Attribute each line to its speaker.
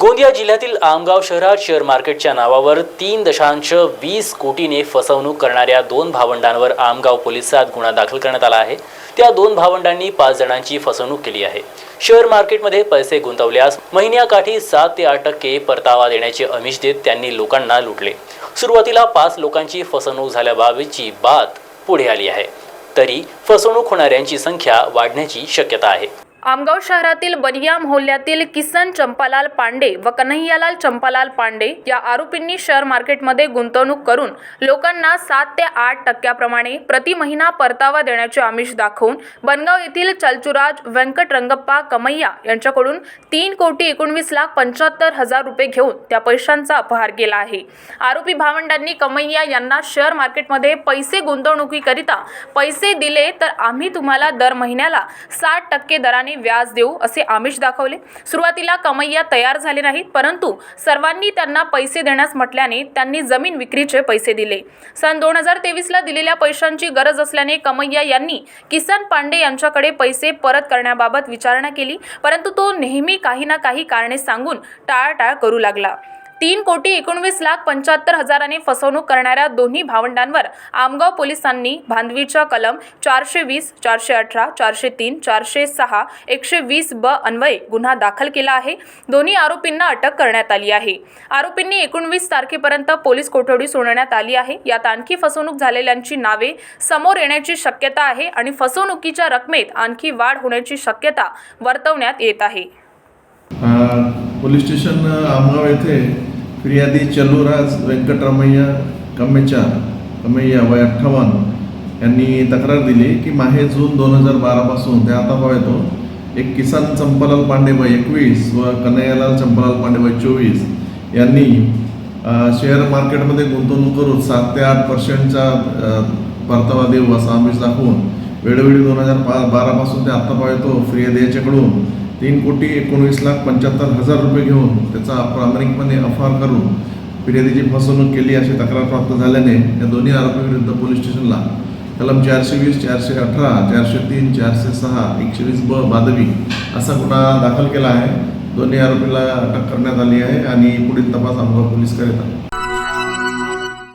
Speaker 1: गोंदिया जिल्ह्यातील आमगाव शहरात शेअर मार्केटच्या नावावर तीन दशांश वीस कोटीने फसवणूक करणाऱ्या दोन भावंडांवर आमगाव पोलिसात गुन्हा दाखल करण्यात आला आहे. त्या दोन भावंडांनी पाच जणांची फसवणूक केली आहे. शेअर मार्केटमध्ये पैसे गुंतवल्यास महिन्याकाठी सात ते आठ टक्के परतावा देण्याचे अमिष देत त्यांनी लोकांना लुटले. सुरुवातीला पाच लोकांची फसवणूक झाल्याबाबतची बात पुढे आली आहे. तरी फसवणूक होणाऱ्यांची संख्या वाढण्याची शक्यता आहे.
Speaker 2: आमगाव शहरातील बनिया मोहल्ल्यातील किसन चंपालाल पांडे व कन्हैयालाल चंपालाल पांडे या आरोपींनी शेअर मार्केटमध्ये गुंतवणूक करून लोकांना सात ते आठ टक्क्याप्रमाणे प्रति महिना परतावा देण्याचे आमिष दाखवून बनगाव येथील चलचुराज व्यंकट रंगप्पा कमैया यांच्याकडून तीन कोटी एकोणवीस लाख पंच्याहत्तर हजार रुपये घेऊन त्या पैशांचा अपहार केला आहे. आरोपी भावंडांनी कमैया यांना शेअर मार्केटमध्ये पैसे गुंतवणुकीकरिता पैसे दिले तर आम्ही तुम्हाला दर महिन्याला साठ टक्के दराने व्याज देऊ असे आमिष दाखवले. सुरुवातीला कमैया तयार झाले नाहीत परंतु सर्वांनी त्यांना पैसे देण्यास म्हटल्याने त्यांनी जमीन विक्रीचे पैसे दिले. सन दोन हजार तेवीसला दिलेल्या पैशांची गरज असल्याने कमैया यांनी किसन पांडे यांच्याकडे पैसे परत करण्याबाबत विचारणा केली परंतु तो नेहमी काही ना काही कारणे सांगून टाळाटाळ करू लागला. तीन कोटी एकोणवीस लाख पंच्याहत्तर हजाराने फसवणूक करणाऱ्या दोन्ही भावंडांवर आमगाव पोलिसांनी भांदवीच्या कलम चारशे वीस चारशे अठरा चारशे तीन चारशे सहा एकशे वीस ब अन्वये गुन्हा दाखल केला आहे. दोन्ही आरोपींना अटक करण्यात आली आहे. आरोपींनी एकोणवीस तारखेपर्यंत पोलीस कोठडी सोडण्यात आली आहे. यात आणखी फसवणूक झालेल्यांची नावे समोर येण्याची शक्यता आहे आणि फसवणुकीच्या रकमेत आणखी वाढ होण्याची शक्यता वर्तवण्यात येत आहे.
Speaker 3: पोलीस स्टेशन आमगाव येथे फिर्यादी चल्लूराज व्यंकटरामय्या कम्मेचा कमय्या वय अठ्ठावन्न यांनी तक्रार दिली की माहे जून दोन हजार बारापासून ते आता येतो. एक किसान चंपालाल पांडेबाई एकवीस व कन्हैयालाल चंपालाल पांडेबाई चोवीस यांनी शेअर मार्केटमध्ये गुंतवणूक करून सात ते आठ पर्सेंटचा परतावा देऊ असा आमिष दाखवून वेळोवेळी दोन हजार बा बारापासून ते आत्ता येतो. फ्रिया याच्याकडून तीन कोटी एकोणवीस लाख पंच्याहत्तर हजार रुपये घेऊन त्याचा प्रामाणिकपणे अपहार करून फिर्यादीची फसवणूक केली अशी तक्रार प्राप्त झाल्याने या दोन्ही आरोपीविरुद्ध पोलीस स्टेशनला कलम चारशे वीस चारशे अठरा चारशे तीन चारशे सहा एकशे वीस ब बादवी असा गुन्हा दाखल केला आहे. दोन्ही आरोपीला अटक करण्यात आली आहे आणि पुढील तपास आमगाव पोलीस करीत आहेत.